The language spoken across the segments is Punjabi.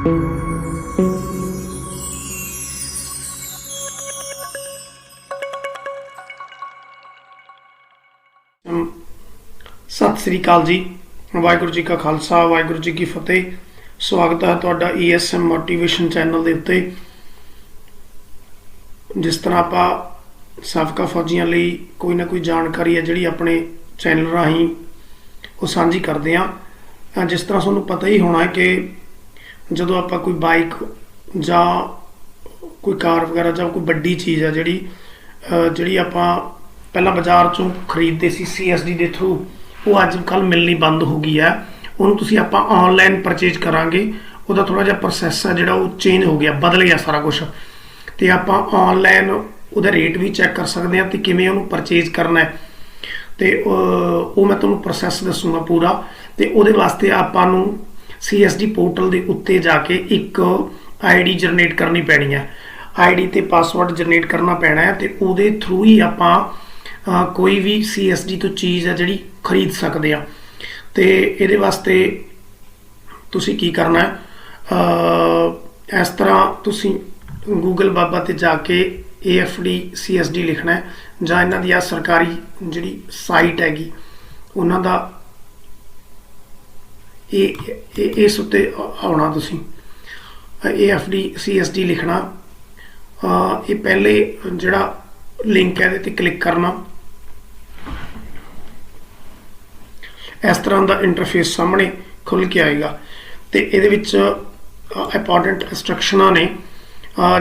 ਸਤਿ ਸ੍ਰੀ ਅਕਾਲ ਜੀ। ਵਾਹਿਗੁਰੂ ਜੀ ਕਾ ਖਾਲਸਾ, ਵਾਹਿਗੁਰੂ ਜੀ ਕੀ ਫਤਿਹ। ਸਵਾਗਤ ਹੈ ਤੁਹਾਡਾ ESM ਮੋਟੀਵੇਸ਼ਨ ਚੈਨਲ ਦੇ ਉੱਤੇ। ਜਿਸ ਤਰ੍ਹਾਂ ਆਪਾਂ ਸਾਬਕਾ ਫੌਜੀਆਂ ਲਈ ਕੋਈ ਨਾ ਕੋਈ ਜਾਣਕਾਰੀ ਹੈ ਜਿਹੜੀ ਆਪਣੇ ਚੈਨਲ ਰਾਹੀਂ ਉਹ ਸਾਂਝੀ ਕਰਦੇ ਆ ਜਿਸ ਤਰ੍ਹਾਂ ਤੁਹਾਨੂੰ ਪਤਾ ਹੀ ਹੋਣਾ ਹੈ ਕਿ ਜਦੋਂ ਆਪਾਂ ਕੋਈ ਬਾਈਕ ਜਾਂ ਕੋਈ ਕਾਰ ਵਗੈਰਾ ਜਾਂ ਕੋਈ ਵੱਡੀ ਚੀਜ਼ ਆ ਜਿਹੜੀ ਜਿਹੜੀ ਆਪਾਂ ਪਹਿਲਾਂ ਬਾਜ਼ਾਰ ਚੋਂ ਖਰੀਦਦੇ ਸੀ CSD ਦੇ ਥਰੂ ਉਹ ਅੱਜ ਕੱਲ ਮਿਲਣੀ ਬੰਦ ਹੋ ਗਈ ਹੈ ਉਹਨੂੰ ਤੁਸੀਂ ਆਪਾਂ ਆਨਲਾਈਨ ਪਰਚੇਜ ਕਰਾਂਗੇ। ਉਹਦਾ ਥੋੜਾ ਜਿਹਾ ਪ੍ਰੋਸੈਸ ਆ ਜਿਹੜਾ ਉਹ ਚੇਂਜ ਹੋ ਗਿਆ, ਬਦਲ ਗਿਆ ਸਾਰਾ ਕੁਝ ਤੇ ਆਪਾਂ ਆਨਲਾਈਨ ਉਹਦਾ ਰੇਟ ਵੀ ਚੈੱਕ ਕਰ ਸਕਦੇ ਹਾਂ ਤੇ ਕਿਵੇਂ ਉਹਨੂੰ ਪਰਚੇਜ ਕਰਨਾ ਹੈ। ਤੇ ਉਹ ਮੈਂ ਤੁਹਾਨੂੰ ਪ੍ਰੋਸੈਸ ਦੱਸੂਗਾ ਪੂਰਾ। ਤੇ ਉਹਦੇ ਵਾਸਤੇ ਆਪਾਂ ਨੂੰ CSD ਪੋਰਟਲ ਦੇ ਉੱਤੇ ਜਾ ਕੇ ਇੱਕ ਆਈਡੀ ਜਨਰੇਟ ਕਰਨੀ ਪੈਣੀ ਹੈ। ਆਈਡੀ ਤੇ ਪਾਸਵਰਡ ਜਨਰੇਟ ਕਰਨਾ ਪੈਣਾ ਹੈ ਤੇ ਉਹਦੇ ਥਰੂ ਹੀ ਆਪਾਂ ਕੋਈ ਵੀ CSD ਤੋਂ ਚੀਜ਼ ਹੈ ਜਿਹੜੀ ਖਰੀਦ ਸਕਦੇ ਆ ਤੇ ਇਹਦੇ ਵਾਸਤੇ ਤੁਸੀਂ ਕੀ ਕਰਨਾ ਹੈ? ਇਸ ਤਰ੍ਹਾਂ ਤੁਸੀਂ Google ਬਾਬਾ ਤੇ ਜਾ ਕੇ AFD CSD ਲਿਖਣਾ ਹੈ ਜਾਂ ਇਹਨਾਂ ਦੀ ਆ ਸਰਕਾਰੀ ਜਿਹੜੀ ਸਾਈਟ ਹੈਗੀ, ਉਹਨਾਂ ਦਾ ਇਹ, ਇਹ- ਇਸ ਉੱਤੇ ਆਉਣਾ ਤੁਸੀਂ। AFD CSD ਲਿਖਣਾ। ਇਹ ਪਹਿਲੇ ਜਿਹੜਾ ਲਿੰਕ ਹੈ ਇਹਦੇ ਤੇ ਕਲਿੱਕ ਕਰਨਾ। ਇਸ ਤਰ੍ਹਾਂ ਦਾ ਇੰਟਰਫੇਸ ਸਾਹਮਣੇ ਖੁੱਲ ਕੇ ਆਏਗਾ। ਤੇ ਇਹਦੇ ਵਿੱਚ ਇੰਪੋਰਟੈਂਟ ਇਨਸਟਰਕਸ਼ਨਾਂ ਨੇ।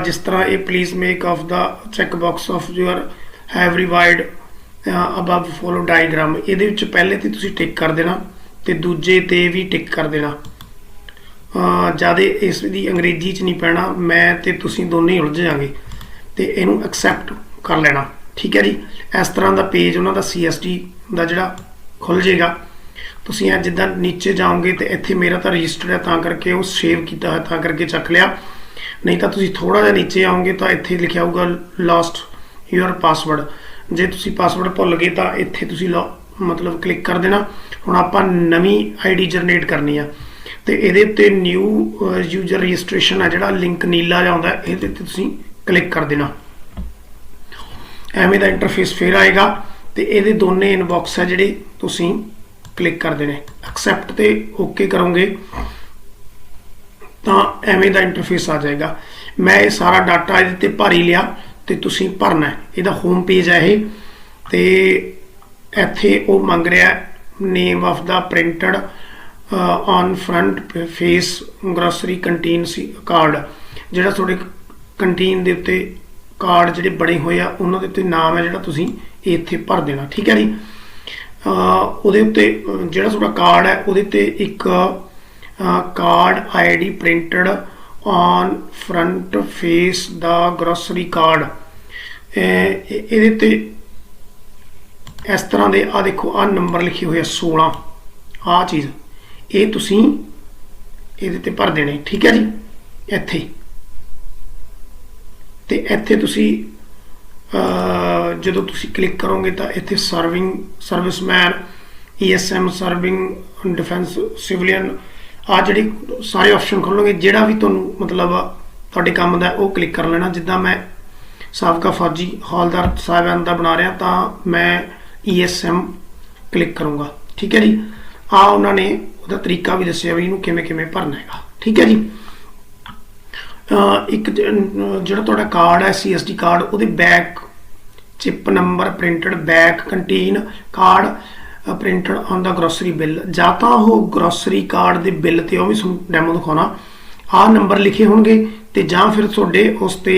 ਜਿਸ ਤਰ੍ਹਾਂ ਇਹ please make of the check box of your have revised above follow diagram ਇਹਦੇ ਵਿੱਚ ਪਹਿਲੇ ਤੇ ਤੁਸੀਂ ਟਿਕ ਕਰ ਦੇਣਾ। ਤੇ ਦੂਜੇ ਤੇ ਵੀ ਟਿਕ ਕਰ ਦੇਣਾ। ਜ਼ਿਆਦਾ ਇਸ ਦੀ ਅੰਗਰੇਜ਼ੀ ਚ ਨਹੀਂ ਪੈਣਾ, ਮੈਂ ਤੇ ਤੁਸੀਂ ਦੋਨੇ ਹੀ ਉਲਝ ਜਾਾਂਗੇ ਤੇ ਇਹਨੂੰ ਐਕਸੈਪਟ ਕਰ ਲੈਣਾ। ਠੀਕ ਹੈ ਜੀ? ਇਸ ਤਰ੍ਹਾਂ ਦਾ ਪੇਜ ਉਹਨਾਂ ਦਾ CSD ਦਾ ਜਿਹੜਾ ਖੁੱਲ ਜਾਏਗਾ। ਤੁਸੀਂ ਇਹ ਜਿੱਦਾਂ ਨੀਚੇ ਜਾਓਗੇ ਤੇ ਇੱਥੇ ਮੇਰਾ ਤਾਂ ਰਜਿਸਟਰਡ ਹੈ, ਤਾਂ ਕਰਕੇ ਉਹ ਸੇਵ ਕੀਤਾ ਹੈ ਤਾਂ ਕਰਕੇ ਚੱਕ ਲਿਆ। ਨਹੀਂ ਤਾਂ ਤੁਸੀਂ ਥੋੜਾ ਜਿਹਾ ਨੀਚੇ ਆਓਗੇ ਤਾਂ ਇੱਥੇ ਲਿਖਿਆ ਹੋਊਗਾ ਲਾਸਟ ਯੂਅਰ ਪਾਸਵਰਡ ਜੇ ਤੁਸੀਂ ਪਾਸਵਰਡ ਭੁੱਲ ਗਏ ਤਾਂ ਇੱਥੇ ਤੁਸੀਂ ਲੋ- ਮਤਲਬ ਕਲਿੱਕ ਕਰ ਦੇਣਾ। ਹੁਣ ਆਪਾਂ ਨਵੀਂ ਆਈਡੀ ਜਨਰੇਟ ਕਰਨੀ ਆ। ਤੇ ਇਹਦੇ ਉੱਤੇ ਨਿਊ ਯੂਜ਼ਰ ਰਜਿਸਟ੍ਰੇਸ਼ਨ ਆ ਜਿਹੜਾ ਲਿੰਕ ਨੀਲਾ ਜਿਹਾ ਆਉਂਦਾ, ਇਹਦੇ ਤੇ ਤੁਸੀਂ ਕਲਿੱਕ ਕਰ ਦੇਣਾ। ਐਵੇਂ ਦਾ ਇੰਟਰਫੇਸ ਫੇਰ ਆਏਗਾ ਤੇ ਇਹਦੇ ਦੋਨੇ ਇਨਬਾਕਸ ਆ ਜਿਹੜੇ ਤੁਸੀਂ ਕਲਿੱਕ ਕਰ ਦੇਣੇ। ਐਕਸੈਪਟ ਤੇ ਓਕੇ ਕਰੋਗੇ, ਤਾਂ ਐਵੇਂ ਦਾ ਇੰਟਰਫੇਸ ਆ ਜਾਏਗਾ। ਮੈਂ ਇਹ ਸਾਰਾ ਡਾਟਾ ਇਹਦੇ ਤੇ ਭਰ ਲਿਆ ਤੇ ਤੁਸੀਂ ਭਰਨਾ ਇਹਦਾ ਹੋਮ ਪੇਜ ਹੈ ਇਹ ਤੇ ਇੱਥੇ ਉਹ ਮੰਗ ਰਿਹਾ name of the printed on front face grocery canteen C card ਜਿਹੜਾ ਤੁਹਾਡੇ ਕੰਟੀਨ ਦੇ ਉੱਤੇ ਕਾਰਡ ਜਿਹੜੇ ਬਣੇ ਹੋਏ ਆ, ਉਹਨਾਂ ਦੇ ਉੱਤੇ ਨਾਮ ਹੈ ਜਿਹੜਾ ਤੁਸੀਂ ਇੱਥੇ ਭਰ ਦੇਣਾ, ਠੀਕ ਹੈ ਜੀ? ਉਹਦੇ ਉੱਤੇ ਜਿਹੜਾ ਤੁਹਾਡਾ ਕਾਰਡ ਹੈ, ਉਹਦੇ ਤੇ ਇੱਕ card ID printed on front face the grocery card ਇਹਦੇ ਤੇ ਇਸ ਤਰ੍ਹਾਂ ਦੇ ਆ ਦੇਖੋ ਆ ਨੰਬਰ ਲਿਖੇ ਹੋਏ ਆ 16 ਆ ਚੀਜ਼, ਇਹ ਤੁਸੀਂ ਇਹਦੇ ਤੇ ਭਰ ਦੇਣੇ, ਠੀਕ ਹੈ ਜੀ? ਇੱਥੇ। ਤੇ ਇੱਥੇ ਤੁਸੀਂ ਜਦੋਂ ਤੁਸੀਂ ਕਲਿੱਕ ਕਰੋਗੇ ਤਾਂ ਇੱਥੇ serving serviceman ESM serving defence civilian ਆ ਜਿਹੜੇ ਸਾਰੇ ਆਪਸ਼ਨ ਖੋਲੋਗੇ ਜਿਹੜਾ ਵੀ ਤੁਹਾਨੂੰ ਮਤਲਬ ਤੁਹਾਡੇ ਕੰਮ ਦਾ, ਉਹ ਕਲਿੱਕ ਕਰ ਲੈਣਾ। ਜਿੱਦਾਂ ਮੈਂ ਸਾਬਕਾ ਫੌਜੀ, ਹੌਲਦਾਰ ਸਾਹਿਬਾਨ ਦਾ ਬਣਾ ਰਿਹਾ, ਤਾਂ ਮੈਂ ESM ਕਲਿੱਕ ਕਰੂੰਗਾ। ਠੀਕ ਹੈ ਜੀ? ਆ ਉਹਨਾਂ ਨੇ ਉਹਦਾ ਤਰੀਕਾ ਵੀ ਦੱਸਿਆ ਵੀ ਇਹਨੂੰ ਕਿਵੇਂ ਕਿਵੇਂ ਭਰਨਾ ਹੈਗਾ। ਠੀਕ ਹੈ ਜੀ? ਇੱਕ ਜਿਹੜਾ ਤੁਹਾਡਾ ਕਾਰਡ ਹੈ CSD ਕਾਰਡ ਉਹਦੇ back chip number printed back canteen card printed on the grocery bill ਜਾਂ ਤਾਂ ਉਹ ਗਰੋਸਰੀ ਕਾਰਡ ਦੇ ਬਿੱਲ ਤੇ ਉਹ ਵੀ ਤੁਹਾਨੂੰ ਡੈਮੋ ਦਿਖਾਉਣਾ। ਆਹ ਨੰਬਰ ਲਿਖੇ ਹੋਣਗੇ ਤੇ ਜਾਂ ਫਿਰ ਤੁਹਾਡੇ ਉਸ ਤੇ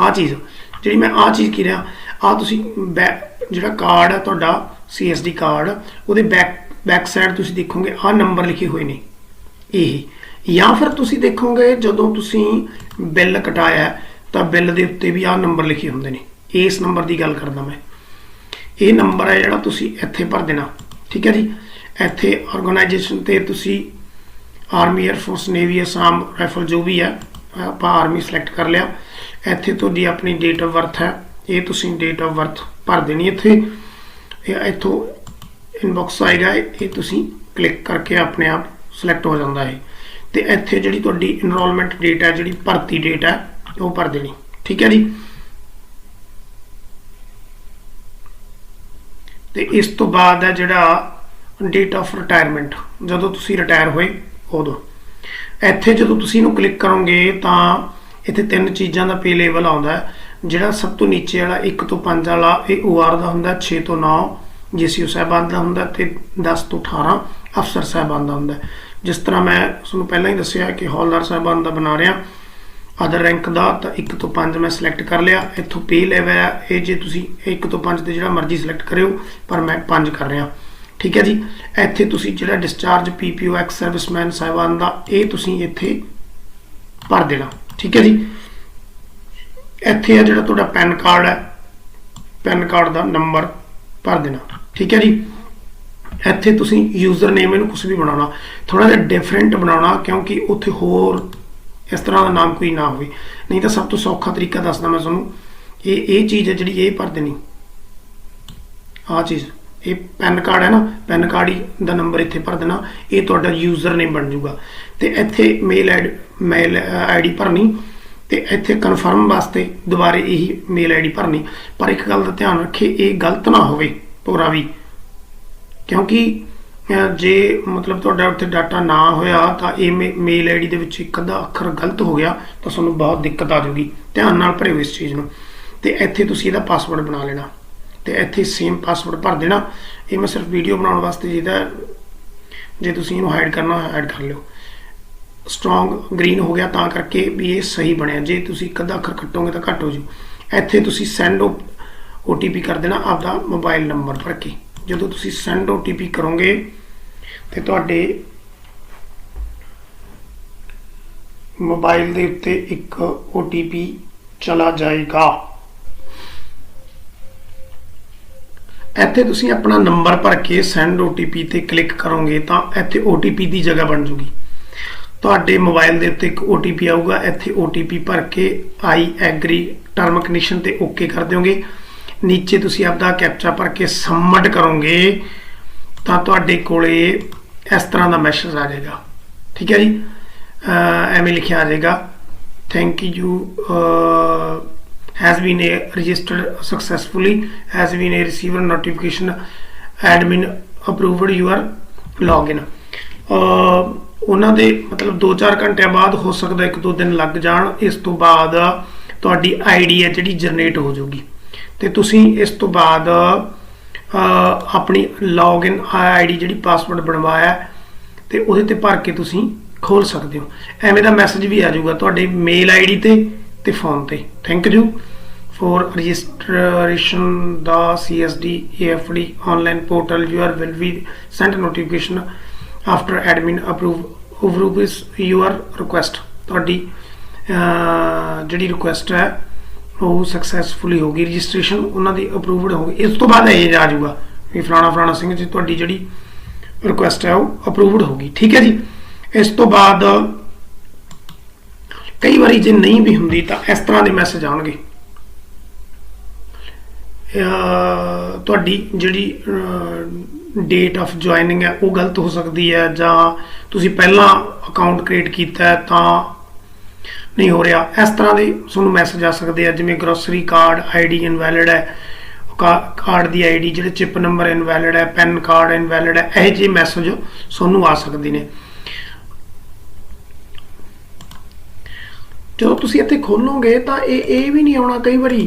ਆਹ ਚੀਜ਼, ਜਿਹੜੀ ਮੈਂ ਆਹ ਚੀਜ਼ ਕੀ ਰਿਹਾ ਆ ਤੁਸੀਂ ਬੈ- ਜਿਹੜਾ ਕਾਰਡ ਹੈ ਤੁਹਾਡਾ CSD ਕਾਰਡ ਉਹਦੇ ਬੈਕ ਬੈਕ ਸਾਈਡ ਤੁਸੀਂ ਦੇਖੋਗੇ, ਆਹ ਨੰਬਰ ਲਿਖੇ ਹੋਏ ਨੇ। ਇਹ। ਜਾਂ ਫਿਰ ਤੁਸੀਂ ਦੇਖੋਗੇ, ਜਦੋਂ ਤੁਸੀਂ ਬਿੱਲ ਕਟਾਇਆ, ਤਾਂ ਬਿੱਲ ਦੇ ਉੱਤੇ ਵੀ ਆਹ ਨੰਬਰ ਲਿਖੇ ਹੁੰਦੇ ਨੇ। ਇਸ ਨੰਬਰ ਦੀ ਗੱਲ ਕਰਦਾ ਮੈਂ। ਇਹ ਨੰਬਰ ਹੈ ਜਿਹੜਾ ਤੁਸੀਂ ਇੱਥੇ ਭਰ ਦੇਣਾ। ਠੀਕ ਹੈ ਜੀ? ਇੱਥੇ ਆਰਗੇਨਾਈਜੇਸ਼ਨ ਤੇ ਤੁਸੀਂ army air force navy Assam rifle ਜੋ ਵੀ ਹੈ ਆਪਾਂ ਆਰਮੀ ਸਿਲੈਕਟ ਕਰ ਲਿਆ। ਇੱਥੇ ਤੁਹਾਡੀ ਆਪਣੀ ਡੇਟ ਆਫ ਬਰਥ ਹੈ। ਇਹ ਤੁਸੀਂ ਡੇਟ ਆਫ ਬਰਥ ਭਰ ਦੇਣੀ ਇੱਥੇ। ਇਹ ਇੱਥੋਂ ਇਨਬਾਕਸ ਆਏਗਾ, ਇਹ ਤੁਸੀਂ ਕਲਿੱਕ ਕਰਕੇ ਆਪਣੇ ਆਪ ਸਿਲੈਕਟ ਹੋ ਜਾਂਦਾ ਹੈ ਤੇ ਇੱਥੇ ਜਿਹੜੀ ਤੁਹਾਡੀ ਇਨਰੋਲਮੈਂਟ ਡੇਟ ਹੈ, ਜਿਹੜੀ ਭਰਤੀ ਡੇਟ ਹੈ, ਉਹ ਭਰ ਦੇਣੀ। ਠੀਕ ਹੈ ਜੀ? ਤੇ ਇਸ ਤੋਂ ਬਾਅਦ ਹੈ ਜਿਹੜਾ ਡੇਟ ਆਫ ਰਿਟਾਇਰਮੈਂਟ ਜਦੋਂ ਤੁਸੀਂ ਰਿਟਾਇਰ ਹੋਏ ਉਦੋਂ ਇੱਥੇ ਜਦੋਂ ਤੁਸੀਂ ਇਹਨੂੰ ਕਲਿੱਕ ਕਰੋਗੇ, ਤਾਂ ਇੱਥੇ ਤਿੰਨ ਚੀਜ਼ਾਂ ਦਾ ਪੇ ਲੈਵਲ ਆਉਂਦਾ ਹੈ। ਜਿਹੜਾ ਸਭ ਤੋਂ ਨੀਚੇ ਵਾਲਾ 1 ਤੋਂ 5 ਵਾਲਾ, ਇਹ OR ਦਾ ਹੁੰਦਾ 6 ਤੋਂ 9 ਜੀਸੀਓ ਸਾਹਿਬਾਨ ਦਾ ਹੁੰਦਾ ਤੇ 10 ਤੋਂ 18 ਅਫਸਰ ਸਾਹਿਬਾਨ ਦਾ ਹੁੰਦਾ। ਜਿਸ ਤਰ੍ਹਾਂ ਮੈਂ ਤੁਹਾਨੂੰ ਪਹਿਲਾਂ ਹੀ ਦੱਸਿਆ ਕਿ ਹੌਲਦਾਰ ਸਾਹਿਬਾਨ ਦਾ ਬਣਾ ਰਿਹਾ ਅਦਰ ਰੈਂਕ ਦਾ, ਤਾਂ 1 ਤੋਂ 5 ਮੈਂ ਸਿਲੈਕਟ ਕਰ ਲਿਆ। ਇੱਥੋਂ ਪੇ ਲੈਵਲ ਆ ਇਹ ਜੇ ਤੁਸੀਂ 1 ਤੋਂ 5 ਤੇ ਜਿਹੜਾ ਮਰਜ਼ੀ ਸਿਲੈਕਟ ਕਰਿਓ, ਪਰ ਮੈਂ 5 ਕਰ ਰਿਹਾ। ਠੀਕ ਹੈ ਜੀ? ਇੱਥੇ ਤੁਸੀਂ ਜਿਹੜਾ ਡਿਸਚਾਰਜ ਪੀਪੀਓ ਐਕਸ ਸਰਵਿਸਮੈਨ ਸਾਹਿਬਾਨ ਦਾ, ਇਹ ਤੁਸੀਂ ਇੱਥੇ ਭਰ ਦੇਣਾ। ਠੀਕ ਹੈ ਜੀ? ਇੱਥੇ ਆ ਜਿਹੜਾ ਤੁਹਾਡਾ ਪੈਨ ਕਾਰਡ ਹੈ। ਪੈਨ ਕਾਰਡ ਦਾ ਨੰਬਰ ਭਰ ਦੇਣਾ। ਠੀਕ ਹੈ ਜੀ? ਇੱਥੇ ਤੁਸੀਂ ਯੂਜ਼ਰ ਨੇਮ ਇਹਨੂੰ ਕੁਝ ਵੀ ਬਣਾਉਣਾ ਥੋੜਾ ਜਿਹਾ ਡਿਫਰੈਂਟ ਬਣਾਉਣਾ, ਕਿਉਂਕਿ ਉੱਥੇ ਹੋਰ ਇਸ ਤਰ੍ਹਾਂ ਦਾ ਨਾਮ ਕੋਈ ਨਾ ਹੋਵੇ। ਨਹੀਂ ਤਾਂ ਸਭ ਤੋਂ ਸੌਖਾ ਤਰੀਕਾ ਦੱਸਦਾ ਮੈਂ ਤੁਹਾਨੂੰ ਇਹ ਇਹ ਚੀਜ਼ ਹੈ ਜਿਹੜੀ ਇਹ ਭਰ ਦੇਣੀ। ਆਹ ਚੀਜ਼, ਇਹ ਪੈਨ ਕਾਰਡ ਹੈ ਨਾ, ਪੈਨ ਕਾਰਡ ਹੀ ਦਾ ਨੰਬਰ ਇੱਥੇ ਭਰ ਦੇਣਾ, ਇਹ ਤੁਹਾਡਾ ਯੂਜ਼ਰ ਨੇਮ ਬਣ ਜਾਊਗਾ। ਤੇ ਇੱਥੇ ਮੇਲ ਆਈਡੀ ਮੇਲ ਆਈਡੀ ਭਰਨੀ। ਤੇ ਇੱਥੇ ਕਨਫਰਮ ਵਾਸਤੇ ਦੁਬਾਰੇ ਇਹੀ ਮੇਲ ਆਈਡੀ ਭਰਨੀ। ਪਰ ਇੱਕ ਗੱਲ ਦਾ ਧਿਆਨ ਰੱਖੇ, ਇਹ ਗਲਤ ਨਾ ਹੋਵੇ ਪੂਰਾ ਵੀ। ਕਿਉਂਕਿ ਜੇ ਮਤਲਬ ਤੁਹਾਡਾ ਉੱਥੇ ਡਾਟਾ ਨਾ ਹੋਇਆ, ਤਾਂ ਇਹ ਮੇਲ ਆਈਡੀ ਦੇ ਵਿੱਚ ਇੱਕ ਅੱਧਾ ਅੱਖਰ ਗਲਤ ਹੋ ਗਿਆ, ਤਾਂ ਤੁਹਾਨੂੰ ਬਹੁਤ ਦਿੱਕਤ ਆ ਜਾਊਗੀ। ਧਿਆਨ ਨਾਲ ਭਰਿਓ ਇਸ ਚੀਜ਼ ਨੂੰ। ਤੇ ਇੱਥੇ ਤੁਸੀਂ ਇਹਦਾ ਪਾਸਵਰਡ ਬਣਾ ਲੈਣਾ। ਤੇ ਇੱਥੇ ਸੇਮ ਪਾਸਵਰਡ ਭਰ ਦੇਣਾ। ਇਹ ਮੈਂ ਸਿਰਫ ਵੀਡੀਓ ਬਣਾਉਣ ਵਾਸਤੇ ਜਿਹਦਾ ਜੇ ਤੁਸੀਂ ਇਹਨੂੰ ਹਾਈਡ ਕਰਨਾ ਹਾਈਡ ਕਰ ਲਿਓ। ਸਟਰੋਂਗ ਗ੍ਰੀਨ ਹੋ ਗਿਆ ਤਾਂ ਕਰਕੇ ਵੀ ਇਹ ਸਹੀ ਬਣਿਆ। ਜੇ ਤੁਸੀਂ ਇੱਕ ਅੱਧਾ ਅੱਖਰ ਕੱਟੋਗੇ ਤਾਂ ਘੱਟ ਹੋ ਜੂ। ਇੱਥੇ ਤੁਸੀਂ ਸੈਂਡ OTP ਕਰ ਦੇਣਾ, ਆਪਦਾ ਮੋਬਾਈਲ ਨੰਬਰ ਭਰ ਕੇ ਜਦੋਂ ਤੁਸੀਂ ਸੈਂਡ OTP ਕਰੋਗੇ ਤੇ ਤੁਹਾਡੇ ਮੋਬਾਈਲ ਦੇ ਉੱਤੇ ਇੱਕ OTP ਚਲਾ ਜਾਏਗਾ। ਇੱਥੇ ਤੁਸੀਂ ਆਪਣਾ ਨੰਬਰ ਭਰ ਕੇ ਸੈਂਡ OTP ਤੇ ਕਲਿੱਕ ਕਰੋਗੇ ਤਾਂ ਇੱਥੇ OTP ਦੀ ਜਗ੍ਹਾ ਬਣ ਜੂਗੀ। ਤੁਹਾਡੇ ਮੋਬਾਈਲ ਦੇ ਉੱਤੇ ਇੱਕ OTP ਆਊਗਾ, ਇੱਥੇ OTP ਭਰ ਕੇ ਆਈ ਐਗਰੀ ਟਰਮ ਕੰਡੀਸ਼ਨ ਤੇ ਓਕੇ ਕਰ ਦਿਓਗੇ। ਨੀਚੇ ਤੁਸੀਂ ਆਪਦਾ ਕੈਪਚਾ ਭਰ ਕੇ ਸਬਮਿਟ ਕਰੋਗੇ, ਤਾਂ ਤੁਹਾਡੇ ਕੋਲੇ ਇਸ ਤਰ੍ਹਾਂ ਦਾ ਮੈਸੇਜ ਆ ਜਾਏਗਾ। ਠੀਕ ਹੈ ਜੀ? ਐਵੇਂ ਲਿਖਿਆ ਆ ਜਾਏਗਾ thank you has been a registered successfully, has been a receiver notification admin approved, your login. ਅਹ ਉਹਨਾਂ ਦੇ ਮਤਲਬ 2-4 ਘੰਟਿਆਂ ਬਾਅਦ ਹੋ ਸਕਦਾ ਇੱਕ ਦੋ ਦਿਨ ਲੱਗ ਜਾਣ ਇਸ ਤੋਂ ਬਾਅਦ ਤੁਹਾਡੀ ਆਈਡੀ ਹੈ ਜਿਹੜੀ ਜਨਰੇਟ ਹੋ ਜਾਊਗੀ। ਤੇ ਤੁਸੀਂ ਇਸ ਤੋਂ ਬਾਅਦ ਅਹ ਆਪਣੀ ਲੌਗਇਨ ਆਈਡੀ ਜਿਹੜੀ ਪਾਸਵਰਡ ਬਣਵਾਇਆ ਹੈ, ਤੇ ਉਹਦੇ ਤੇ ਭਰ ਕੇ ਤੁਸੀਂ ਖੋਲ ਸਕਦੇ ਹੋ। ਐਵੇਂ ਦਾ ਮੈਸੇਜ ਵੀ ਆ ਜਾਊਗਾ ਤੁਹਾਡੇ ਮੇਲ ਆਈਡੀ ਤੇ ਤੇ ਫੋਨ ਤੇ। Thank you for registration the CSD AFD online portal you are will be sent a notification after admin approve approves your request. ਤੁਹਾਡੀ ਜਿਹੜੀ ਰਿਕੁਐਸਟ ਹੈ, ਉਹ ਸਕਸੈਸਫੁਲੀ ਹੋ ਗਈ ਰਜਿਸਟ੍ਰੇਸ਼ਨ ਉਹਨਾਂ ਦੀ ਅਪਰੂਵਡ ਹੋ ਗਈ ਇਸ ਤੋਂ ਬਾਅਦ ਇਹ ਆ ਜਾਊਗਾ ਵੀ ਫਲਾਣਾ ਫਲਾਣਾ ਸਿੰਘ ਜੀ, ਤੁਹਾਡੀ ਜਿਹੜੀ ਰਿਕੁਐਸਟ ਹੈ, ਉਹ ਅਪਰੂਵਡ ਹੋ ਗਈ ਠੀਕ ਹੈ ਜੀ? ਇਸ ਤੋਂ ਬਾਅਦ ਕਈ ਵਾਰੀ ਜੇ ਨਹੀਂ ਵੀ ਹੁੰਦੀ ਤਾਂ ਇਸ ਤਰ੍ਹਾਂ ਦੇ ਮੈਸੇਜ ਆਉਣਗੇ। ਤੁਹਾਡੀ ਜਿਹੜੀ ਡੇਟ ਆਫ ਜੁਆਇਨਿੰਗ ਹੈ, ਉਹ ਗਲਤ ਹੋ ਸਕਦੀ ਹੈ ਜਾਂ ਤੁਸੀਂ ਪਹਿਲਾਂ ਅਕਾਊਂਟ ਕ੍ਰੀਏਟ ਕੀਤਾ ਤਾਂ ਨਹੀਂ ਹੋ ਰਿਹਾ। ਇਸ ਤਰ੍ਹਾਂ ਦੇ ਤੁਹਾਨੂੰ ਮੈਸੇਜ ਆ ਸਕਦੇ ਆ, ਜਿਵੇਂ ਗਰੋਸਰੀ ਕਾਰਡ ਆਈਡੀ ਇਨਵੈਲਿਡ ਹੈ ਕਾਰਡ ਦੀ ਆਈਡੀ ਜਿਹੜੇ ਚਿਪ ਨੰਬਰ ਇਨਵੈਲਿਡ ਹੈ ਪੈਨ ਕਾਰਡ ਇਨਵੈਲਿਡ ਹੈ, ਇਹ ਜਿਹੇ ਮੈਸੇਜ ਤੁਹਾਨੂੰ ਆ ਸਕਦੇ ਨੇ। ਜਦੋਂ ਤੁਸੀਂ ਇੱਥੇ ਖੋਲੋਗੇ ਤਾਂ ਇਹ ਇਹ ਵੀ ਨਹੀਂ ਆਉਣਾ ਕਈ ਵਾਰੀ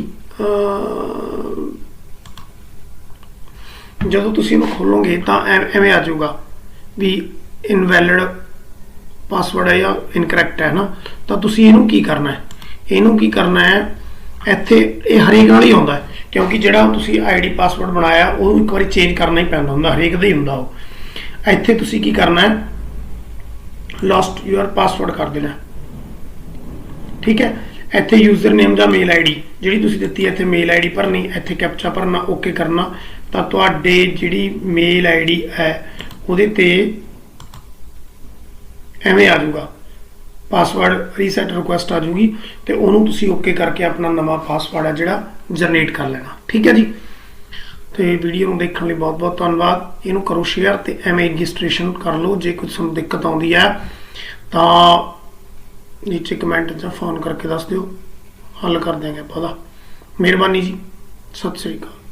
ਜਦੋਂ ਤੁਸੀਂ ਇਹਨੂੰ ਖੋਲੋਗੇ ਤਾਂ ਐ- ਐਵੇਂ ਆ ਜਾਊਗਾ ਵੀ ਇਨਵੈਲਿਡ ਪਾਸਵਰਡ ਹੈ ਜਾਂ ਇਨਕਰੈਕਟ ਹੈ ਨਾ? ਤਾਂ ਤੁਸੀਂ ਇਹਨੂੰ ਕੀ ਕਰਨਾ ਹੈ? ਇਹਨੂੰ ਕੀ ਕਰਨਾ ਹੈ? ਇੱਥੇ ਇਹ ਹਰੇਕ ਨਾਲ ਹੀ ਆਉਂਦਾ ਕਿਉਂਕਿ ਜਿਹੜਾ ਤੁਸੀਂ ਆਈਡੀ ਪਾਸਵਰਡ ਬਣਾਇਆ ਉਹ ਇੱਕ ਵਾਰੀ ਚੇਂਜ ਕਰਨਾ ਹੀ ਪੈਂਦਾ ਹੁੰਦਾ, ਹਰੇਕ ਦਾ ਹੀ ਹੁੰਦਾ ਉਹ। ਇੱਥੇ ਤੁਸੀਂ ਕੀ ਕਰਨਾ ਹੈ? ਲੋਸਟ ਯੂਅਰ ਪਾਸਵਰਡ ਕਰ ਦੇਣਾ ਠੀਕ ਹੈ? ਇੱਥੇ ਯੂਜ਼ਰ ਨੇਮ ਜਾਂ ਮੇਲ ਆਈਡੀ ਜਿਹੜੀ ਤੁਸੀਂ ਦਿੱਤੀ ਹੈ, ਇੱਥੇ ਮੇਲ ਆਈਡੀ ਭਰਨੀ, ਇੱਥੇ ਕੈਪਚਾ ਭਰਨਾ ਓਕੇ ਕਰਨਾ ਤਾਂ ਤੁਹਾਡੇ ਜਿਹੜੀ ਮੇਲ ਆਈਡੀ ਹੈ, ਉਹਦੇ ਤੇ ਐਵੇਂ ਆ ਜਾਊਗਾ। ਪਾਸਵਰਡ ਰੀਸੈਟ ਰਿਕੁਐਸਟ ਆ ਜੂਗੀ ਤੇ ਉਹਨੂੰ ਤੁਸੀਂ ਓਕੇ ਕਰਕੇ ਆਪਣਾ ਨਵਾਂ ਪਾਸਵਰਡ ਹੈ ਜਿਹੜਾ ਜਨਰੇਟ ਕਰ ਲੈਣਾ। ਠੀਕ ਹੈ ਜੀ? ਤੇ ਵੀਡੀਓ ਨੂੰ ਦੇਖਣ ਲਈ ਬਹੁਤ ਬਹੁਤ ਧੰਨਵਾਦ। ਇਹਨੂੰ ਕਰੋ ਸ਼ੇਅਰ ਤੇ ਐਵੇਂ ਰਜਿਸਟ੍ਰੇਸ਼ਨ ਕਰ ਲਓ। ਜੇ ਕੁਝ ਤੁਹਾਨੂੰ ਦਿੱਕਤ ਆਉਂਦੀ ਹੈ, ਤਾਂ ਨੀਚੇ ਕਮੈਂਟ ਜਾਂ ਫੋਨ ਕਰਕੇ ਦੱਸ ਦਿਓ। ਹੱਲ ਕਰ ਦਿਆਂਗੇ ਆਪਾਂ ਦਾ ਮਿਹਰਬਾਨੀ ਜੀ। ਸਤਿ ਸ੍ਰੀ ਅਕਾਲ।